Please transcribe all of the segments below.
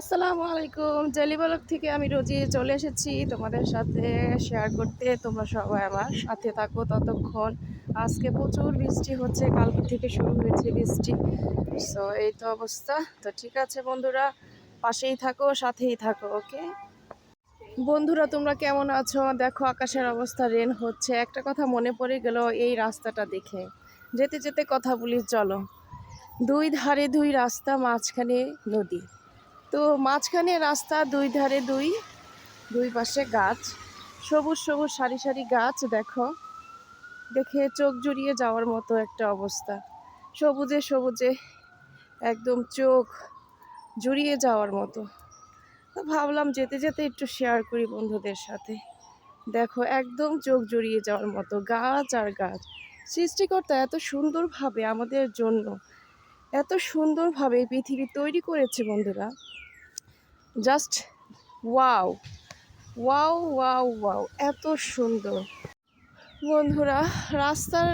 আসসালামু আলাইকুম। জেলিবলক থেকে আমি রোজি চলে এসেছি তোমাদের সাথে শেয়ার করতে। তোমরা সবাই আমার সাথে থাকো ততক্ষণ। আজকে প্রচুর বৃষ্টি হচ্ছে, কালকে থেকে শুরু হয়েছে বৃষ্টি। সো এই তো অবস্থা। তো ঠিক আছে বন্ধুরা, পাশেই থাকো, সাথেই থাকো ওকে বন্ধুরা, তোমরা কেমন আছো? দেখো, আকাশের অবস্থা রেন হচ্ছে। একটা কথা মনে পড়ে গেল, এই রাস্তাটা দেখে। যেতে যেতে কথা বলি, চলো। দুই ধারে দুই রাস্তা, মাঝখানে নদী। তো মাঝখানে রাস্তা, দুই ধারে দুই দুই পাশে গাছ। সবুজ সবুজ, সারি সারি গাছ, দেখো। দেখে চোখ জুড়িয়ে যাওয়ার মতো একটা অবস্থা। সবুজে সবুজে, একদম চোখ জুড়িয়ে যাওয়ার মতো। তো ভাবলাম যেতে যেতে একটু শেয়ার করি বন্ধুদের সাথে। দেখো, একদম চোখ জড়িয়ে যাওয়ার মতো গাছ আর গাছ। সৃষ্টিকর্তা এত সুন্দরভাবে আমাদের জন্য, এত সুন্দরভাবে পৃথিবী তৈরি করেছে বন্ধুরা। Just wow wow wow wow এত সুন্দর। বন্ধুরা, রাস্তার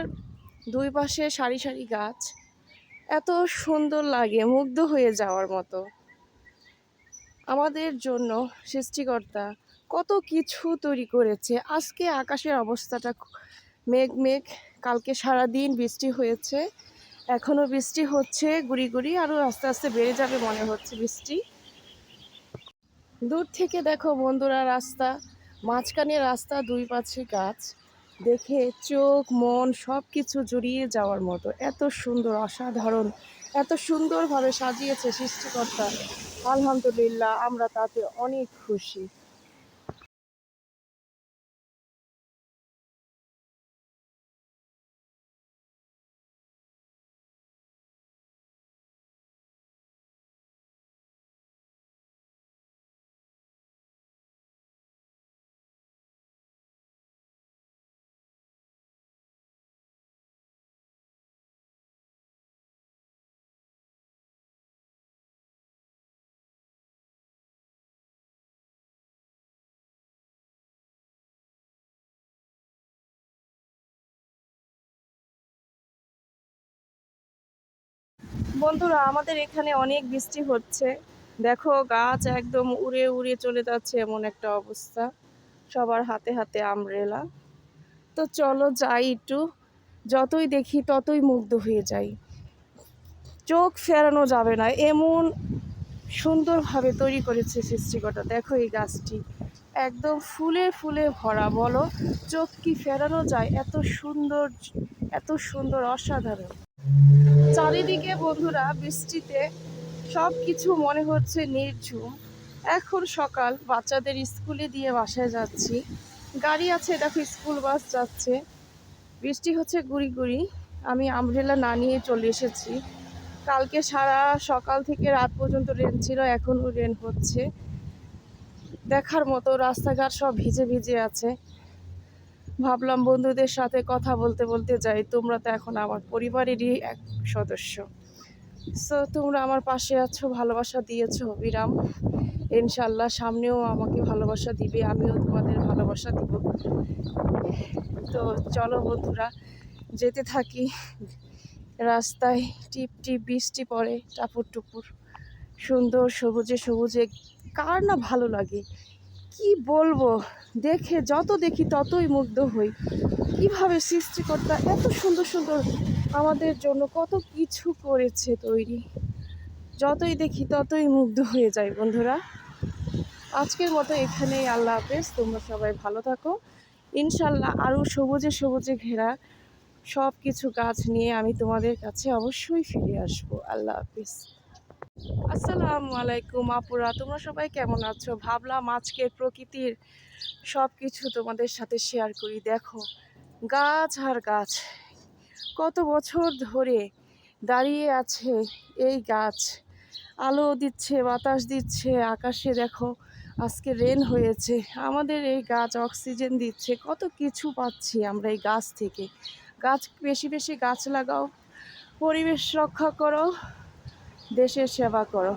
দুই পাশে সারি সারি গাছ। এত সুন্দর লাগে, মুগ্ধ হয়ে যাওয়ার মতো। আমাদের জন্য সৃষ্টিকর্তা কত কিছু তৈরি করেছে। আজকে আকাশের অবস্থাটা মেঘ মেঘ। কালকে সারা দিন বৃষ্টি হয়েছে। এখনও বৃষ্টি হচ্ছে, গুড়ি গুড়ি। আরও আস্তে আস্তে বেড়ে যাবে মনে হচ্ছে বৃষ্টি। দূর থেকে দেখো বন্ধুরা রাস্তা, মাঝখানে রাস্তা, দুই পাশে গাছ। দেখে চোখ, মন সব কিছু জড়িয়ে যাওয়ার মতো। এত সুন্দর, অসাধারণ, এত সুন্দরভাবে সাজিয়েছে সৃষ্টিকর্তা। আলহামদুলিল্লাহ, আমরা তাতে অনেক খুশি। বন্ধুরা, আমাদের এখানে অনেক বৃষ্টি হচ্ছে। দেখো, গাছ একদম উড়ে উড়ে চলে যাচ্ছে এমন একটা অবস্থা। সবার হাতে হাতে আমরেলা তো চলো যাই একটু। যতই দেখি ততই মুগ্ধ হয়ে যাই। চোখ ফেরানো যাবে না। এমন সুন্দরভাবে তৈরি করেছে সৃষ্টিকর্তা। দেখো এই গাছটি। একদম ফুলে ফুলে ভরা, বলো। চোখ কি ফেরানো যায়? এত সুন্দর এত সুন্দর, অসাধারণ। চারিদিকে বন্ধুরা বৃষ্টিতে সব কিছু মনে হচ্ছে নির্ঝুম। এখন সকাল, বাচ্চাদের স্কুলে দিয়ে বাসায় যাচ্ছি। গাড়ি আছে, দেখো স্কুল বাস যাচ্ছে। বৃষ্টি হচ্ছে গুড়ি গুড়ি। আমি আমব্রেলা না নিয়ে চলে এসেছি। কালকে সারা সকাল থেকে রাত পর্যন্ত রেন ছিল, এখনও রেন হচ্ছে। দেখার মতো রাস্তাঘাট সব ভিজে ভিজে আছে। ভাবলাম বন্ধুদের সাথে কথা বলতে বলতে যাই। তোমরা তো এখন আমার পরিবারেরই এক সদস্য। সো তোমরা আমার পাশে আছো, ভালোবাসা দিয়েছ বিরাম ইনশাল্লাহ সামনেও আমাকে ভালোবাসা দিবে, আমিও তোমাদের ভালোবাসা দিব। তো চলো বন্ধুরা, যেতে থাকি। রাস্তায় টিপ টিপ বৃষ্টি পড়ে, টাপুর টুপুর। সুন্দর সবুজে সবুজে, কার না ভালো লাগে? কি বলব? দেখে যত দেখি ততই মুগ্ধ হই। কীভাবে সৃষ্টিকর্তা এত সুন্দর সুন্দর আমাদের জন্য কত কিছু করেছে তৈরি। যতই দেখি ততই মুগ্ধ হয়ে যায় বন্ধুরা। আজকের মতো এখানেই আল্লাহ হাফেজ। তোমরা সবাই ভালো থাকো। ইনশাল্লাহ আরও সবুজে সবুজে ঘেরা সব কিছু গাছ নিয়ে আমি তোমাদের কাছে অবশ্যই ফিরে আসব। আল্লাহ হাফিজ। আসসালামু আলাইকুম আপুরা, তোমরা সবাই কেমন আছো? ভাবলাম আজকের প্রকৃতির সব কিছু তোমাদের সাথে শেয়ার করি। দেখো, গাছ আর গাছ, কত বছর ধরে দাঁড়িয়ে আছে এই গাছ। আলো দিচ্ছে, বাতাস দিচ্ছে, আকাশে দেখো আজকে রেন হয়েছে। আমাদের এই গাছ অক্সিজেন দিচ্ছে, কত কিছু পাচ্ছি আমরা এই গাছ থেকে। গাছ, বেশি বেশি গাছ লাগাও, পরিবেশ রক্ষা করো। দেশের সেবা করো।